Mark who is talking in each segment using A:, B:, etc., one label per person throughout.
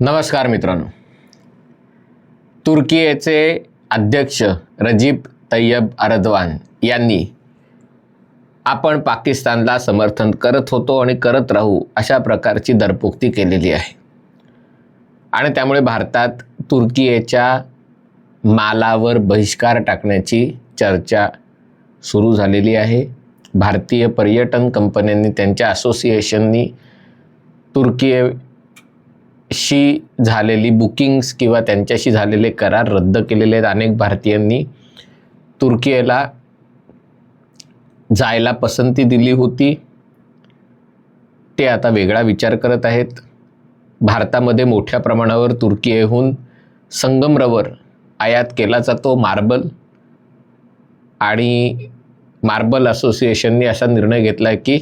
A: नमस्कार मित्रांनो. तुर्कीचे अध्यक्ष रजीब तय्यब अरदवान यांनी आपण पाकिस्तानला समर्थन करत होतो आणि करत राहू अशा प्रकारची दरपोक्ती केलेली आहे. आणि त्यामुळे भारतात तुर्कीच्या मालावर बहिष्कार टाकण्याची चर्चा सुरू झालेली आहे. भारतीय पर्यटन कंपन्यांनी त्यांच्या असोसिएशननी तुर्की शी झालेली बुकिंग्स किंवा त्यांच्याशी झालेले करार रद्द केलेले आहेत. अनेक भारतीयांनी तुर्कीला जायला पसंती दिली होती. ते आता वेगळा विचार करत आहेत. भारतामध्ये मोठ्या प्रमाणावर तुर्कीहून संगमरवर आयात केला जातो. मार्बल आणि मार्बल असोसिएशनने असा निर्णय घेतला आहे की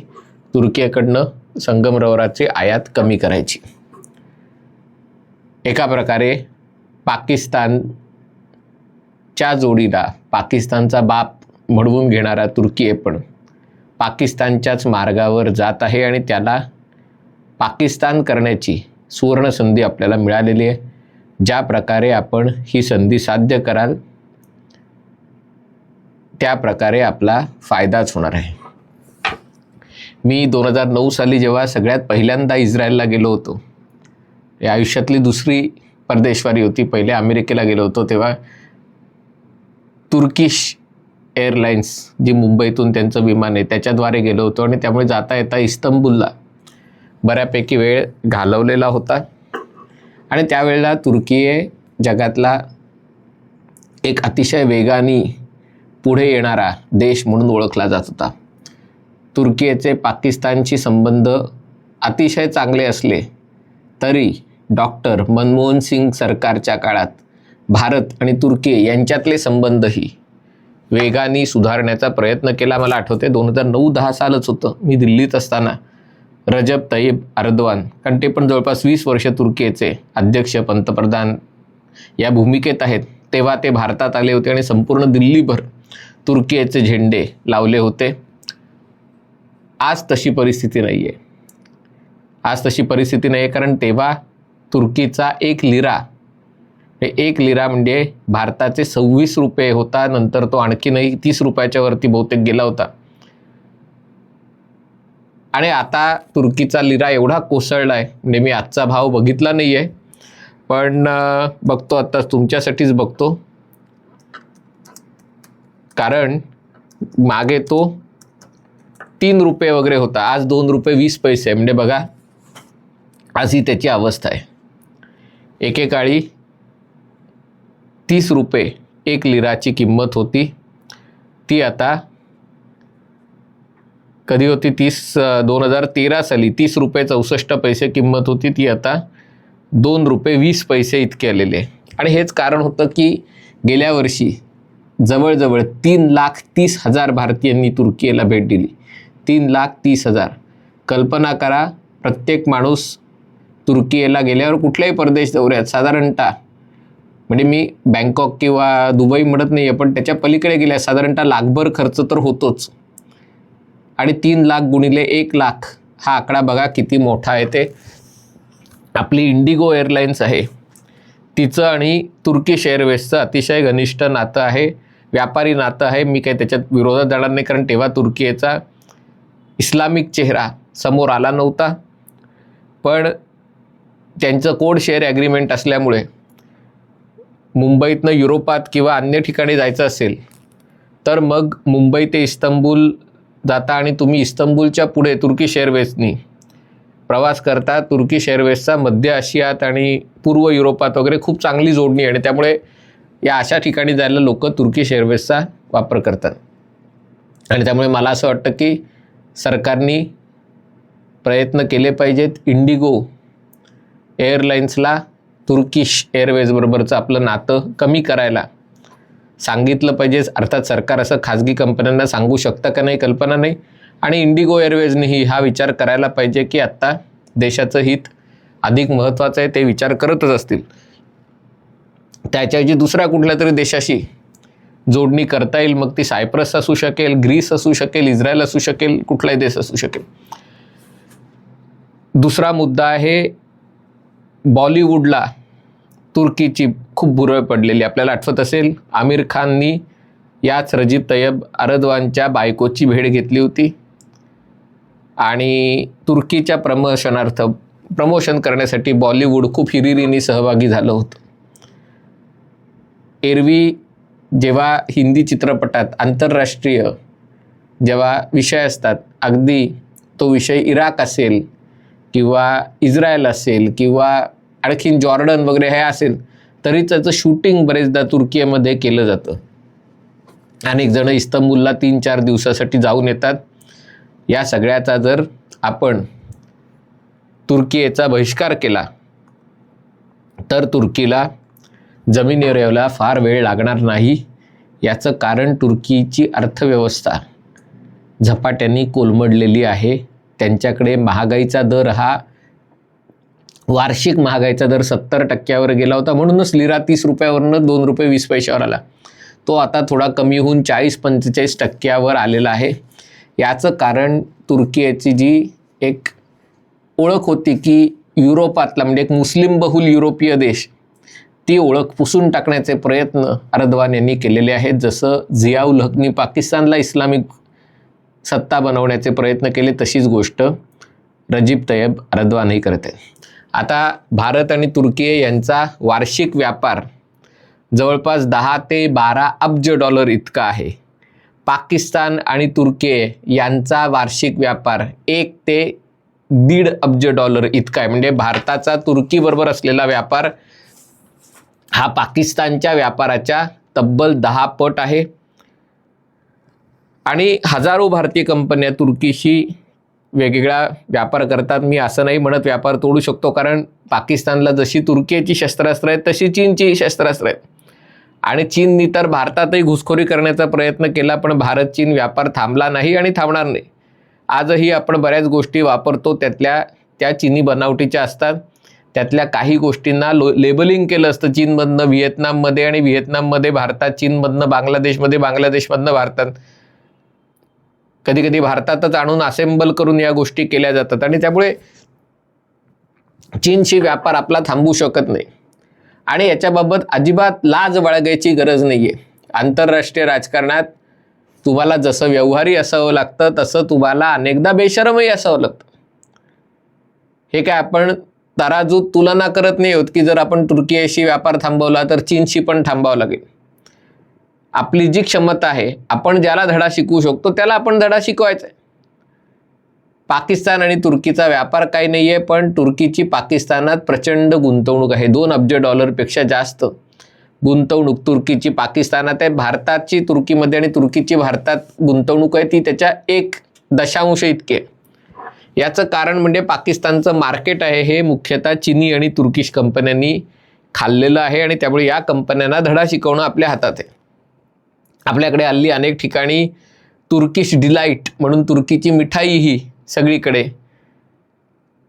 A: तुर्कीकडनं संगमरवराची आयात कमी करायची. एका प्रकारे पाकिस्तानच्या जोडीला पाकिस्तानचा बाप म्हणवून घेणारा तुर्की पण पाकिस्तानच्याच मार्गावर जात आहे आणि त्याला पाकिस्तान करण्याची सुवर्णसंधी आपल्याला मिळालेली आहे. ज्या प्रकारे आपण ही संधी साध्य कराल त्या प्रकारे आपला फायदाच होणार आहे. मी दोन हजार नऊ साली जेव्हा सगळ्यात पहिल्यांदा इस्रायलला गेलो होतो या आयुष्यातली दुसरी परदेशवारी होती पहिले अमेरिकेला गेलो होतो तेव्हा तुर्किश एअरलाइन्स जी मुंबईतून त्यांचं विमान आहे त्याच्याद्वारे गेलो होतो आणि त्यामुळे जाता येता इस्तंबुलला बऱ्यापैकी वेळ घालवलेला होता. आणि त्यावेळेला तुर्की जगातला एक अतिशय वेगाने पुढे येणारा देश म्हणून ओळखला जात होता. तुर्कीचे पाकिस्तानशी संबंध अतिशय चांगले असले तरी डॉक्टर मनमोहन सिंग सरकारच्या काळात भारत आणि तुर्की यांच्यातले संबंधही वेगाने सुधारण्याचा प्रयत्न केला. मला आठवते दोन हजार नऊ दहा सालच होतं मी दिल्लीत असताना. रजब तय्यब अर्दवान कारण ते पण जवळपास वीस वर्ष तुर्कीचे अध्यक्ष पंतप्रधान या भूमिकेत आहेत. तेव्हा ते भारतात आले होते आणि संपूर्ण दिल्लीभर तुर्कीचे झेंडे लावले होते. आज तशी परिस्थिती नाही आहे आज तशी परिस्थिती नाही आहे कारण तेव्हा तुर्कीचा एक लिरा हे एक लिरा म्हणजे भारताचे सव्वीस रुपये होता नंतर तो आणखीनही तीस रुपयाच्या वरती बहुतेक गेला होता. आणि आता तुर्कीचा लिरा एवढा कोसळला आहे म्हणजे मी आजचा भाव बघितला नाही आहे पण बघतो आत्ताच तुमच्यासाठीच बघतो. कारण मागे तो तीन रुपये वगैरे होता. आज दोन रुपये वीस पैसे म्हणजे बघा आज ही त्याची अवस्था आहे. एकेकाळी तीस रुपये एक लिराची किंमत होती. ती आता कधी होती? तीस दोन हजार तेरा साली. तीस रुपये चौसष्ट पैसे किंमत होती. ती आता दोन रुपये वीस पैसे इतके आलेले आणि हेच कारण होतं की गेल्या वर्षी जवळजवळ तीन लाख तीस हजार भारतीयांनी तुर्कीला भेट दिली. तीन लाख तीस हजार. कल्पना करा प्रत्येक माणूस तुर्कीला गेल्यावर कुठल्याही परदेश दौऱ्यात साधारणतः. म्हणजे मी बँकॉक किंवा दुबई म्हणत नाही आहे पण त्याच्या पलीकडे गेल्या साधारणतः लाखभर खर्च तर होतोच. आणि तीन लाख गुणिले एक लाख हा आकडा बघा किती मोठा आहे ते. आपली इंडिगो एअरलाईन्स आहे. तिचं आणि तुर्किश एअरवेजचं अतिशय घनिष्ठ नातं आहे. व्यापारी नातं आहे मी काही त्याच्यात विरोधात जाणार नाही कारण तेव्हा तुर्कीचा इस्लामिक चेहरा समोर आला नव्हता. पण त्यांचं कोड शेअर ॲग्रीमेंट असल्यामुळे मुंबईतनं युरोपात किंवा अन्य ठिकाणी जायचं असेल तर मग मुंबई ते इस्तंबूल जाता आणि तुम्ही इस्तंबूलच्या पुढे तुर्की शेअरवेजनी प्रवास करता. तुर्की शेअरवेजचा मध्य आशियात आणि पूर्व युरोपात वगैरे खूप चांगली जोडणी आहे आणि त्यामुळे या अशा ठिकाणी जायला लोक तुर्किश एअरवेजचा वापर करतात. आणि त्यामुळे मला असं वाटतं की सरकारनी प्रयत्न केले पाहिजेत इंडिगो एअरलाईन्सला तुर्किश एअरवेजबरोबरचं आपलं नातं कमी करायला. सांगितलं पाहिजे अर्थात सरकार असं खाजगी कंपन्यांना सांगू शकतं का नाही कल्पना नाही. आणि इंडिगो एअरवेजनेही हा विचार करायला पाहिजे की आत्ता देशाचं हित अधिक महत्त्वाचं आहे ते विचार करतच असतील. त्याच्याऐवजी दुसऱ्या कुठल्या तरी देशाशी जोडणी करता येईल. मग ती सायप्रस असू शकेल ग्रीस असू शकेल इस्रायल असू शकेल कुठलाही देश असू शकेल. दुसरा मुद्दा आहे बॉलिवूडला तुर्कीची खूप बुरळ पडलेली. आपल्याला आठवत असेल आमिर खाननी याच रजीब तय्यब अरदवानच्या बायकोची भेट घेतली होती. आणि तुर्कीच्या प्रमोशनार्थ प्रमोशन करण्यासाठी बॉलिवूड खूप हिरिरीने सहभागी झालं होतं. एरवी जेव्हा हिंदी चित्रपटात आंतरराष्ट्रीय जेव्हा विषय असतात अगदी तो विषय इराक असेल किंवा इस्रायल असेल किंवा आणखीन जॉर्डन वगैरे हे असेल तरी त्याचं शूटिंग बरेचदा तुर्कीमध्ये केलं जातं. अनेक जण इस्तंबूलला तीन चार दिवसासाठी जाऊन येतात. या सगळ्याचा जर आपण तुर्कीचा बहिष्कार केला तर तुर्कीला जमिनीवर यायला फार वेळ लागणार नाही याचं कारण तुर्कीची अर्थव्यवस्था. झपाट्याने कोलमडलेली आहे. त्यांच्याकडे महागाईचा दर हा वार्षिक महागाईचा दर सत्तर टक्क्यावर गेला होता. म्हणूनच लिरा तीस रुपयावरनं दोन रुपये वीस पैशावर आला. तो आता थोडा कमी होऊन चाळीस पंचेचाळीस टक्क्यावर आलेला आहे. याचं कारण तुर्कीची जी एक ओळख होती की युरोपातला म्हणजे एक मुस्लिम बहुल युरोपीय देश ती ओळख पुसून टाकण्याचे प्रयत्न अरदवान यांनी केलेले आहेत. जसं झियाउल हकनी पाकिस्तानला इस्लामिक सत्ता बनवण्याचे प्रयत्न केले तशीच गोष्ट रजीब तय्यब अरदवानही करत आहेत. आता भारत आणि तुर्की यांचा वार्षिक व्यापार जवळपास दहा ते बारा अब्ज डॉलर इतका आहे. पाकिस्तान आणि तुर्की यांचा वार्षिक व्यापार एक ते दीड अब्ज डॉलर इतका आहे. म्हणजे भारताचा तुर्कीबरोबर असलेला व्यापार हा पाकिस्तानच्या व्यापाराच्या तब्बल दहा पट आहे. आणि हजारो भारतीय कंपन्या तुर्कीशी वेगवेगळा व्यापार करतात. मी असं नाही म्हणत व्यापार तोडू शकतो कारण पाकिस्तानला जशी तुर्कीची शस्त्रास्त्र आहेत तशी चीनची शस्त्रास्त्र आहेत. आणि चीननी तर भारतातही घुसखोरी करण्याचा प्रयत्न केला पण भारत चीन व्यापार थांबला नाही आणि थांबणार नाही. आजही आपण बऱ्याच गोष्टी वापरतो त्यातल्या त्या चीनी बनावटीच्या असतात. त्यातल्या काही गोष्टींना लो लेबलिंग केलं असतं चीनमधनं व्हिएतनाममध्ये आणि व्हिएतनाममध्ये भारतात चीनमधनं बांगलादेशमध्ये बांगलादेशमधनं भारतात. कधी कधी भारतातच आणून असेंबल करून या गोष्टी केल्या जातात. आणि त्यामुळे चीनशी व्यापार आपला थांबू शकत नाही. आणि याच्याबाबत अजिबात लाज बाळगायची गरज नाही आहे आंतरराष्ट्रीय राजकारणात तुम्हाला जसं व्यवहारी असावं लागतं तसं तुम्हाला अनेकदा बेशरमही असावं लागतं. हे काय आपण तराजू तुलना करत नाही होत की जर आपण तुर्कीशी व्यापार थांबवला तर चीनशी पण थांबावं लागेल. आपली जी क्षमता आहे आपण ज्याला धडा शिकवू शकतो त्याला आपण धडा शिकवायचा आहे. पाकिस्तान आणि तुर्कीचा व्यापार काही नाही आहे पण तुर्कीची पाकिस्तानात प्रचंड गुंतवणूक आहे. दोन अब्ज डॉलरपेक्षा जास्त गुंतवणूक तुर्कीची पाकिस्तानात आहे. भारताची तुर्कीमध्ये आणि तुर्कीची भारतात गुंतवणूक आहे ती त्याच्या एक दशांश इतकी आहे. याचं कारण म्हणजे पाकिस्तानचं मार्केट आहे हे मुख्यतः चिनी आणि तुर्किश कंपन्यांनी खाल्लेलं आहे आणि त्यामुळे या कंपन्यांना धडा शिकवणं आपल्या हातात आहे. आपल्याकडे हल्ली अनेक ठिकाणी तुर्किश डिलाईट म्हणून तुर्कीची मिठाई ही सगळीकडे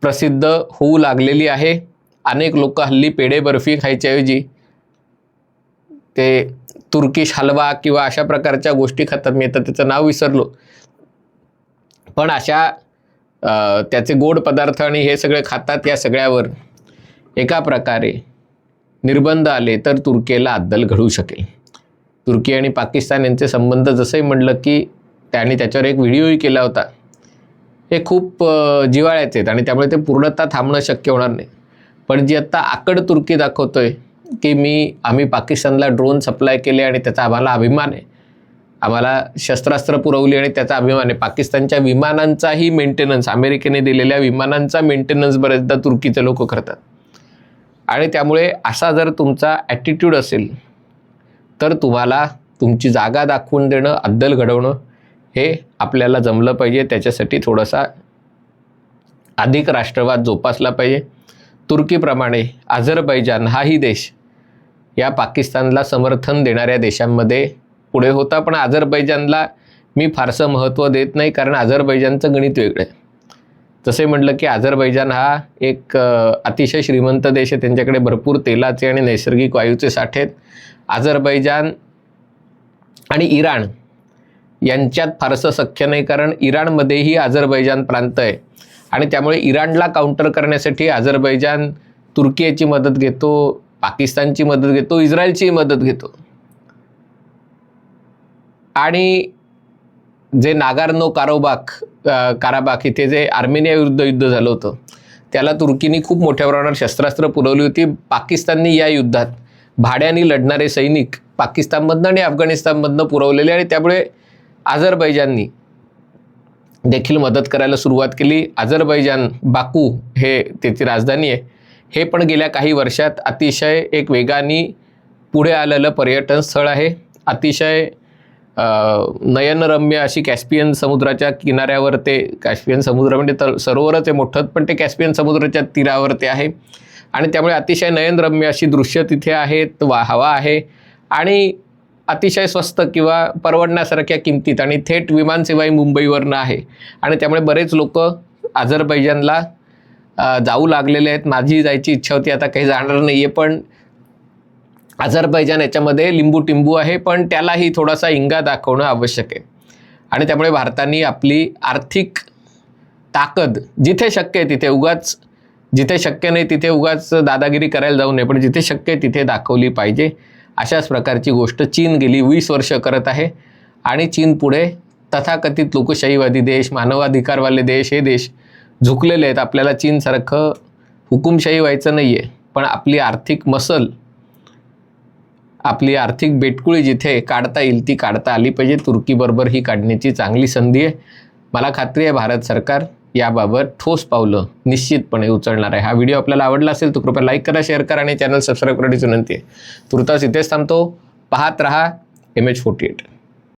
A: प्रसिद्ध होऊ लागलेली आहे. अनेक लोक हल्ली पेढे बर्फी खायच्याऐवजी ते तुर्किश हलवा किंवा अशा प्रकारच्या गोष्टी खातात मी आता त्याचं नाव विसरलो. पण अशा त्याचे गोड पदार्थ आणि हे सगळे खातात या सगळ्यावर. एका प्रकारे निर्बंध आले तर तुर्कीला अद्दल घडू शकेल. तुर्की आणि पाकिस्तान यांचे संबंध जसंही म्हणलं की त्यांनी त्याच्यावर एक व्हिडिओही केला होता. हे खूप जिवाळ्याचे जिव्हाळ्याचे आहेत आणि त्यामुळे ते पूर्णतः थांबणं शक्य होणार नाही. पण जी आत्ता आकड तुर्की दाखवतोय की मी आम्ही पाकिस्तानला ड्रोन सप्लाय केले आणि त्याचा आम्हाला अभिमान आहे. आम्हाला शस्त्रास्त्र पुरवली आणि त्याचा अभिमान आहे. पाकिस्तानच्या विमानांचाही मेंटेनन्स अमेरिकेने दिलेल्या विमानांचा मेंटेनन्स बरेचदा तुर्कीचे लोक करतात. आणि त्यामुळे असा जर तुमचा ॲटिट्यूड असेल तर तुम्हाला तुमची जागा दाखवून देणं अद्दल घडवणं हे आपल्याला जमलं पाहिजे. त्याच्यासाठी थोडासा अधिक राष्ट्रवाद जोपासला पाहिजे. तुर्कीप्रमाणे अझरबैजान हाही देश या पाकिस्तानला समर्थन देणाऱ्या देशांमध्ये पुढे होता पण अझरबैजानला मी फारसं महत्त्व देत नाही कारण अझरबैजानचं गणित वेगळं आहे. तसे म्हटलं की अझरबैजान हा एक अतिशय श्रीमंत देश आहे. त्यांच्याकडे भरपूर तेलाचे आणि नैसर्गिक वायूचे साठे आहेत. अझरबैजान आणि इराण यांच्यात फारसं सख्य नाही कारण इराणमध्येही अझरबैजान प्रांत आहे. आणि त्यामुळे इराणला काउंटर करण्यासाठी अझरबैजान तुर्कीची मदत घेतो पाकिस्तानची मदत घेतो इस्रायलचीही मदत घेतो. आणि जे नागार्नो कारोबाक काराबाक इथे जे आर्मेनिया विरुद्ध युद्ध झालं होतं त्याला तुर्कीनी खूप मोठ्या प्रमाणावर शस्त्रास्त्र पुरवली होती. पाकिस्ताननी या युद्धात भाड्याने लढणारे सैनिक पाकिस्तानमधनं आणि अफगाणिस्तानमधनं पुरवलेले आणि त्यामुळे अझरबैजाननी देखील मदत करायला सुरुवात केली. अझरबैजान बाकू हे त्याची राजधानी आहे. हे पण गेल्या काही वर्षात अतिशय एक वेगाने पुढे आलेलं पर्यटन स्थळ आहे. अतिशय नयनरम्य अशी कॅस्पियन समुद्राच्या किनाऱ्यावर ते कॅस्पियन समुद्र म्हणजे तर सरोवरच आहे मोठं पण ते कॅस्पियन समुद्राच्या तीरावर ते आहे. आणि त्यामुळे अतिशय नयनरम्य अशी दृश्य तिथे आहेत वा हवा आहे. आणि अतिशय स्वस्त किंवा परवडण्यासारख्या किमतीत आणि थेट विमानसेवाही मुंबईवरनं आहे. आणि त्यामुळे बरेच लोक अझरबैजानला जाऊ लागलेले आहेत. माझी जायची इच्छा होती आता काही जाणार नाही आहे पण अझरबैजान याच्यामध्ये लिंबू टिंबू आहे पण त्यालाही थोडासा इंगा दाखवणं आवश्यक आहे. आणि त्यामुळे भारताने आपली आर्थिक ताकद जिथे शक्य आहे तिथे उगाच जिथे शक्य नाही तिथे उगाच दादागिरी करायला जाऊ नये पण जिथे शक्य आहे तिथे दाखवली पाहिजे. अशाच प्रकारची गोष्ट चीन गेली वीस वर्ष करत आहे. आणि चीन पुढे तथाकथित लोकशाहीवादी देश मानवाधिकारवाले देश हे देश झुकलेले आहेत. आपल्याला चीनसारखं हुकुमशाही व्हायचं नाही आहे पण आपली आर्थिक मसल आपली आर्थिक बेटकुळी जिथे काढता येईल ती काढता आली पाहिजे. तुर्कीबरोबर ही काढण्याची चांगली संधी आहे. मला खात्री आहे भारत सरकार याबाबत ठोस पावलं निश्चितपणे उचलणार आहे. हा व्हिडिओ आपल्याला आवडला असेल तर कृपया लाईक करा शेअर करा आणि चॅनल सबस्क्राईब करण्याची विनंती आहे. तुर्तास इथेच थांबतो. पाहत रहा एम एच फोर्टी एट